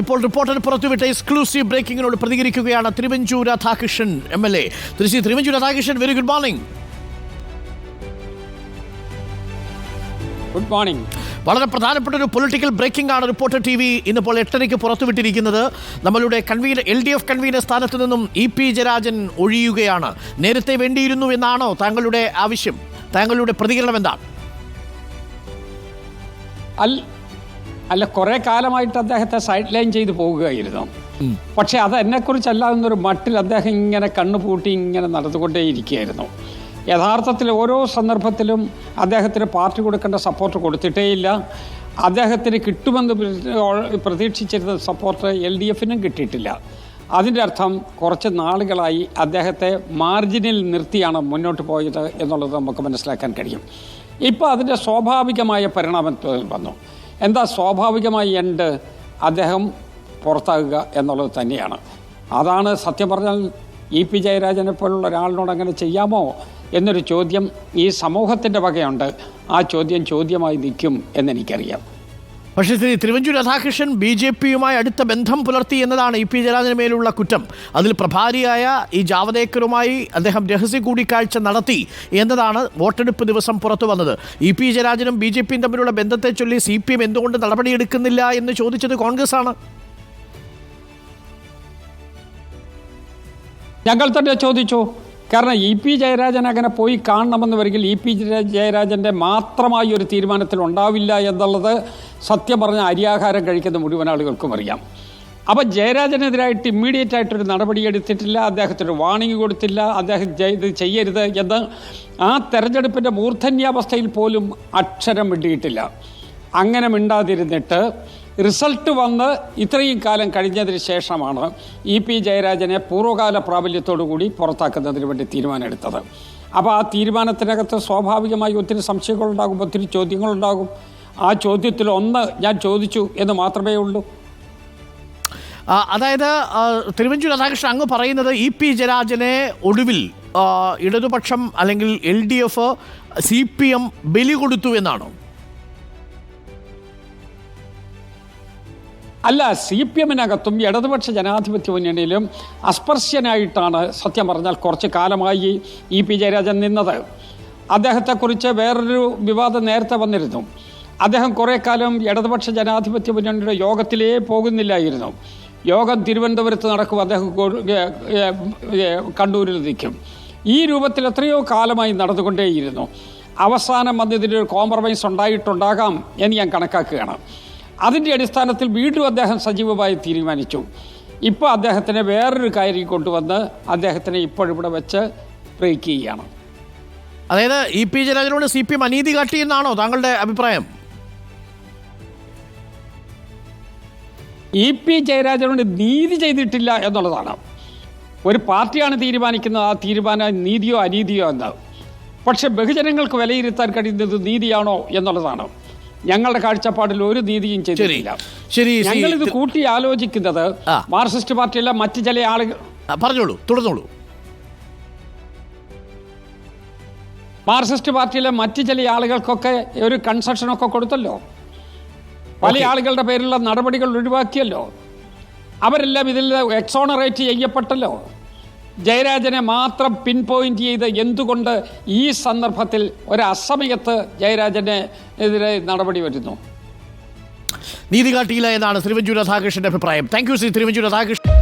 ഇപ്പോൾ റിപ്പോർട്ടർ പുറത്തുവിട്ട എക്സ്ക്ലൂസീവ് ബ്രേക്കിങ്ങിനോട് പ്രതികരിക്കുകയാണ് Thiruvanchoor Radhakrishnan M L A. Shri Thiruvanchoor Radhakrishnan very good morning good morning വളരെ പ്രധാനപ്പെട്ട ഒരു പൊളിറ്റിക്കൽ ബ്രേക്കിംഗ് ആണ് റിപ്പോർട്ടർ ടി വി ഇന്നിപ്പോൾ എട്ടരയ്ക്ക് പുറത്തുവിട്ടിരിക്കുന്നത്. നമ്മളുടെ convenor L D F convenor സ്ഥാനത്ത് നിന്നും ഇ പി ജയരാജൻ ഒഴിയുകയാണ്. നേരത്തെ വേണ്ടിയിരുന്നു എന്നാണോ താങ്കളുടെ ആവശ്യം? താങ്കളുടെ പ്രതികരണം എന്താണ്? അല്ല കുറെ കാലമായിട്ട് അദ്ദേഹത്തെ സൈഡ് ലൈൻ ചെയ്ത് പോവുകയായിരുന്നു പക്ഷെ അത് എന്നെക്കുറിച്ചല്ല എന്നൊരു മട്ടിൽ അദ്ദേഹം ഇങ്ങനെ കണ്ണുപൂട്ടി ഇങ്ങനെ നടന്നുകൊണ്ടേയിരിക്കുകയായിരുന്നു. യഥാർത്ഥത്തിൽ ഓരോ സന്ദർഭത്തിലും അദ്ദേഹത്തിന് പാർട്ടി കൊടുക്കേണ്ട സപ്പോർട്ട് കൊടുത്തിട്ടേയില്ല അദ്ദേഹത്തിന് കിട്ടുമെന്ന് പ്രതീക്ഷിച്ചിരുന്ന സപ്പോർട്ട് എൽ ഡി എഫിനും കിട്ടിയിട്ടില്ല. അതിന്റെ അർത്ഥം കുറച്ച് നാളുകളായി അദ്ദേഹത്തെ മാർജിനിൽ നിർത്തിയാണ് മുന്നോട്ട് പോയത് എന്നുള്ളത് നമുക്ക് മനസ്സിലാക്കാൻ കഴിയും. ഇപ്പോൾ അതിന്റെ സ്വാഭാവികമായ പരിണാമം വന്നു. എന്താ സ്വാഭാവികമായി എന്റെ അദ്ദേഹം പുറത്താകുക എന്നുള്ളത് തന്നെയാണ്. അതാണ് സത്യം പറഞ്ഞാൽ ഇ പി ജയരാജനെ പോലുള്ള ഒരാളിനോട് അങ്ങനെ ചെയ്യാമോ എന്നൊരു ചോദ്യം ഈ സമൂഹത്തിന്റെ വകയുണ്ട്. ആ ചോദ്യം ചോദ്യമായി നിൽക്കും എന്നെനിക്കറിയാം. പക്ഷേ ശ്രീ തിരുവഞ്ചൂർ രാധാകൃഷ്ണൻ ബി ജെ പിയുമായി അടുത്ത ബന്ധം പുലർത്തി എന്നതാണ് ഇ പി ജയരാജന് മേലുള്ള കുറ്റം. അതിൽ പ്രഭാരിയായ ഈ ജാവദേക്കറുമായി അദ്ദേഹം രഹസ്യ കൂടിക്കാഴ്ച നടത്തി എന്നതാണ് വോട്ടെടുപ്പ് ദിവസം പുറത്തു വന്നത്. ഇ പി ജയരാജനും ബി ജെ പിയും തമ്മിലുള്ള ബന്ധത്തെ ചൊല്ലി സി പി എം എന്തുകൊണ്ട് നടപടിയെടുക്കുന്നില്ല എന്ന് ചോദിച്ചത് കോൺഗ്രസ് ആണ് ഞങ്ങൾ തന്നെ ചോദിച്ചു. കാരണം ഇ പി ജയരാജൻ അങ്ങനെ പോയി കാണണമെന്ന് വരികിൽ ഇ പി ജയരാജന്റെ മാത്രമായി ഒരു തീരുമാനത്തിൽ ഉണ്ടാവില്ല എന്നുള്ളത് സത്യം പറഞ്ഞ അരിയാഹാരം കഴിക്കുന്ന മുഴുവൻ ആളുകൾക്കും അറിയാം. അപ്പോൾ ജയരാജനെതിരായിട്ട് ഇമ്മീഡിയറ്റ് ആയിട്ടൊരു നടപടി എടുത്തിട്ടില്ല അദ്ദേഹത്തിന് വാണിംഗ് കൊടുത്തില്ല അദ്ദേഹം ഇത് ചെയ്യരുത് എന്ന് ആ തെരഞ്ഞെടുപ്പിന്റെ മൂർധന്യാവസ്ഥയിൽ പോലും അക്ഷരം മിണ്ടിയിട്ടില്ല. അങ്ങനെ മിണ്ടാതിരുന്നിട്ട് റിസൾട്ട് വന്ന് ഇത്രയും കാലം കഴിഞ്ഞതിന് ശേഷമാണ് ഇ പി ജയരാജനെ പൂർവകാല പ്രാബല്യത്തോടു കൂടി പുറത്താക്കുന്നതിന് വേണ്ടി തീരുമാനമെടുത്തത്. അപ്പോൾ ആ തീരുമാനത്തിനകത്ത് സ്വാഭാവികമായി ഒത്തിരി സംശയങ്ങളുണ്ടാകും ഒത്തിരി ചോദ്യങ്ങളുണ്ടാകും. ആ ചോദ്യത്തിൽ ഒന്ന് ഞാൻ ചോദിച്ചു എന്ന് മാത്രമേ ഉള്ളൂ. അതായത് തിരുവഞ്ചൂർ രാധാകൃഷ്ണൻ അങ്ങ് പറയുന്നത് ഇ പി ജയരാജനെ ഒടുവിൽ ഇടതുപക്ഷം അല്ലെങ്കിൽ L D F C P M ബലി കൊടുത്തു എന്നാണോ? അല്ല സി പി എമ്മിനകത്തും ഇടതുപക്ഷ ജനാധിപത്യ മുന്നണിയിലും അസ്പർശ്യനായിട്ടാണ് സത്യം പറഞ്ഞാൽ കുറച്ച് കാലമായി ഇ പി ജയരാജൻ നിന്നത്. അദ്ദേഹത്തെക്കുറിച്ച് വേറൊരു വിവാദം നേരത്തെ വന്നിരുന്നു. അദ്ദേഹം കുറേ കാലം ഇടതുപക്ഷ ജനാധിപത്യ മുന്നണിയുടെ യോഗത്തിലേ പോകുന്നില്ലായിരുന്നു. യോഗം തിരുവനന്തപുരത്ത് നടക്കും അദ്ദേഹം കണ്ണൂരിൽ നിൽക്കും. ഈ രൂപത്തിൽ എത്രയോ കാലമായി നടന്നുകൊണ്ടേയിരുന്നു. അവസാനം വന്നതിന്റെ ഒരു കോംപ്രമൈസ് ഉണ്ടായിട്ടുണ്ടാകാം എന്ന് ഞാൻ കണക്കാക്കുകയാണ്. അതിന്റെ അടിസ്ഥാനത്തിൽ വീണ്ടും അദ്ദേഹം സജീവമായി തീരുമാനിച്ചു. ഇപ്പോൾ അദ്ദേഹത്തിനെ വേറൊരു കാര്യം കൊണ്ടുവന്ന് അദ്ദേഹത്തിനെ ഇപ്പോഴിവിടെ വെച്ച് ബ്രേക്ക് ചെയ്യുകയാണ് അതായത് ഇ പി ജയരാജനോട് സി പി എം അനീതി കാട്ടി എന്നാണോ താങ്കളുടെ അഭിപ്രായം? ഇ പി ജയരാജനോട് നീതി ചെയ്തിട്ടില്ല എന്നുള്ളതാണ്. ഒരു പാർട്ടിയാണ് തീരുമാനിക്കുന്നത് ആ തീരുമാനം നീതിയോ അനീതിയോ എന്ന്. പക്ഷെ ബഹുജനങ്ങൾക്ക് വിലയിരുത്താൻ കഴിയുന്നത് നീതിയാണോ എന്നുള്ളതാണ്. ഞങ്ങളുടെ കാഴ്ചപ്പാടിൽ ഒരു നീതിയും ചെയ്തില്ല ചെയ്തിട്ടില്ല. ശരി ഞങ്ങളിത് ഞങ്ങൾ ഇത് കൂട്ടി ആലോചിക്കുന്നത്. മാർക്സിസ്റ്റ് പാർട്ടിയിലെ മറ്റു ചില ആളുകൾ പറഞ്ഞോളൂ തുടർന്നോളൂ. മാർക്സിസ്റ്റ് പാർട്ടിയിലെ മറ്റു ചില ആളുകൾക്കൊക്കെ ഒരു കൺസെഷനൊക്കെ കൊടുത്തല്ലോ. പല ആളുകളുടെ പേരിലുള്ള നടപടികൾ ഒഴിവാക്കിയല്ലോ. അവരെല്ലാം ഇതിൽ എക്സോണറേറ്റ് ചെയ്യപ്പെട്ടല്ലോ. ജയരാജനെ മാത്രം പിൻ പോയിന്റ് ചെയ്ത് എന്തുകൊണ്ട് ഈ സന്ദർഭത്തിൽ ഒരു അസമയത്ത് ജയരാജനെ എതിരെ നടപടി വരുന്നു? നീതി കാട്ടിയില്ല എന്നാണ് തിരുവഞ്ചൂർ രാധാകൃഷ്ണന്റെ അഭിപ്രായം. Thank you Shri Thiruvanchoor Radhakrishnan.